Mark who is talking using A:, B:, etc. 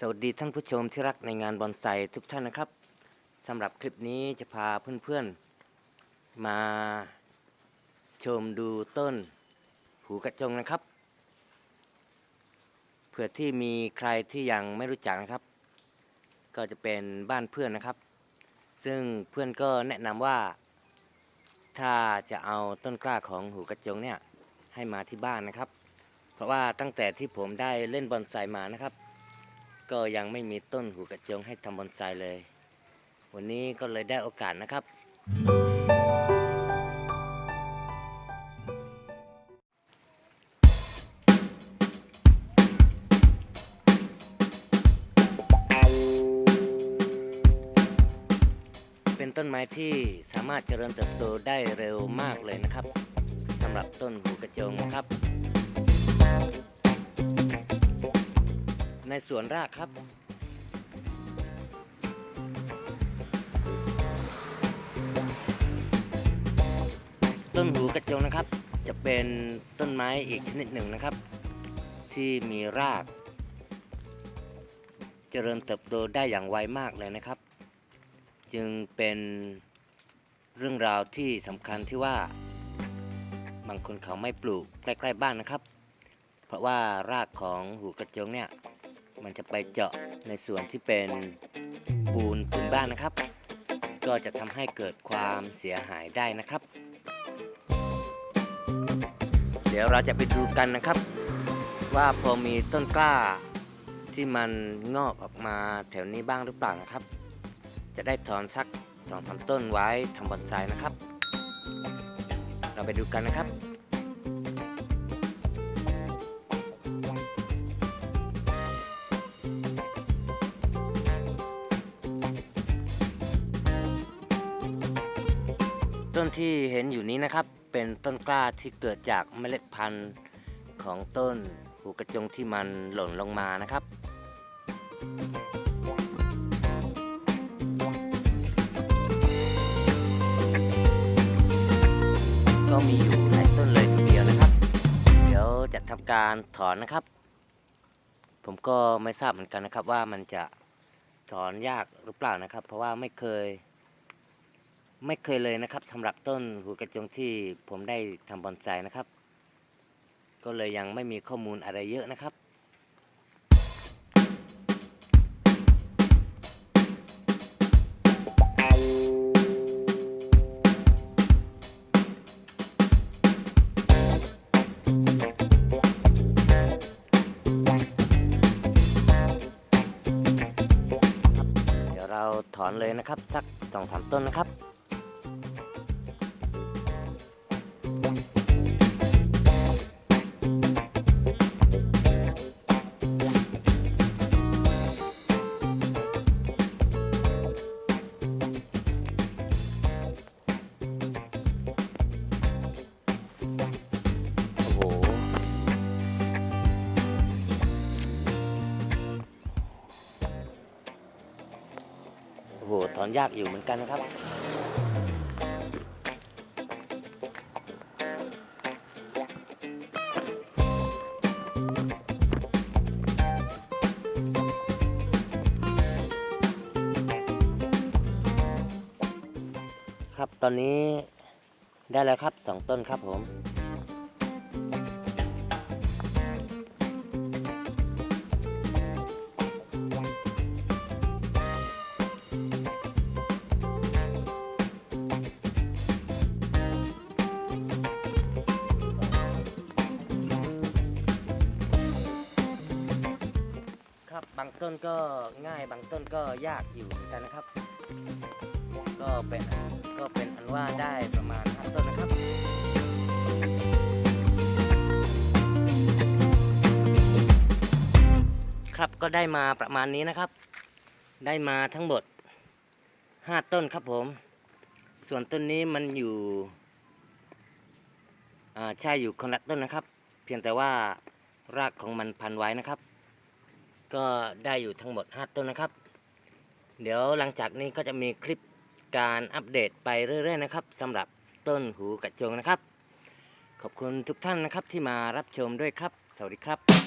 A: สวัสดีท่านผู้ชมที่รักในงานบอนไซทุกท่านนะครับสำหรับคลิปนี้จะพาเพื่อนๆ มาชมดูต้นหูกระจงนะครับ เผื่อที่มีใครที่ยังไม่รู้จักนะครับ ก็จะเป็นบ้านเพื่อนนะครับ ซึ่งเพื่อนก็แนะนำว่า ถ้าจะเอาต้นกล้าของหูกระจงเนี่ยให้มาที่บ้านนะครับ เพราะว่าตั้งแต่ที่ผมได้เล่นบอนไซมานะครับ ก็ยังไม่มีต้นหูกระจงให้ทำบอนไซเลย วันนี้ก็เลยได้โอกาสนะครับ เป็นต้นไม้ที่สามารถเจริญเติบโตได้เร็วมากเลยนะครับสำหรับต้นหูกระจงนะครับ ในสวนรากครับ ต้นหูกระจงนะครับ จะเป็นต้นไม้อีกชนิดหนึ่งนะครับ ที่มีราก เจริญเติบโตได้อย่างไวมากเลยนะครับ จึงเป็นเรื่องราวที่สำคัญที่ว่าบางคนเขาไม่ปลูกใกล้ ๆ บ้านนะครับ เพราะว่ารากของหูกระจงเนี่ย มันจะไปเจาะในส่วนที่เป็นปูนพื้นบ้านนะครับ ก็จะทำให้เกิดความเสียหายได้นะครับ เดี๋ยวเราจะไปดูกันนะครับ ว่าพอมีต้นกล้าที่มันงอกออกมาแถวนี้บ้างหรือเปล่านะครับ จะได้ถอนสักสองสามต้นไว้ทำบอนไซนะครับ เราไปดูกันนะครับ ต้นที่เห็นอยู่นี้นะครับ เป็นต้นกล้าที่เกิดจากเมล็ดพันธุ์ของต้นหูกระจงที่มันหล่นลงมานะครับ ก็มีอยู่หลายต้นเลยทีเดียวนะครับ เดี๋ยวจะทำการถอนนะครับ ผมก็ไม่ทราบเหมือนกันนะครับว่ามันจะถอนยากหรือเปล่านะครับ เพราะว่าไม่เคย ไม่เคยเลยนะครับสำหรับต้นหูกระจงที่ผมได้ทำบอนไซนะครับ ก็เลยยังไม่มีข้อมูลอะไรเยอะนะครับเดี๋ยวเราถอนเลยนะครับ สักสองสามต้นนะครับ โหถอนยากอยู่เหมือนกันนะครับ ครับตอนนี้ได้แล้วครับสองต้นครับผม ครับ บางต้นก็ง่ายบางต้นก็ยากอยู่เหมือนกันนะครับ ก็เป็นก็เป็นอันว่าได้ประมาณ5ต้นนะครับครับก็ได้มาประมาณนี้นะครับ ได้มาทั้งหมด 5 ต้นครับผม ส่วนต้นนี้มันอยู่อ่าใช่อยู่คนละต้นนะครับ เพียงแต่ว่ารากของมันพันไว้นะครับ ก็ได้อยู่ทั้งหมด 5 ต้นนะครับ เดี๋ยวหลังจากนี้ก็จะมีคลิปการอัปเดตไปเรื่อย ๆ นะครับสำหรับต้นหูกระจงนะครับ ขอบคุณทุกท่านนะครับที่มารับชมด้วยครับ สวัสดีครับ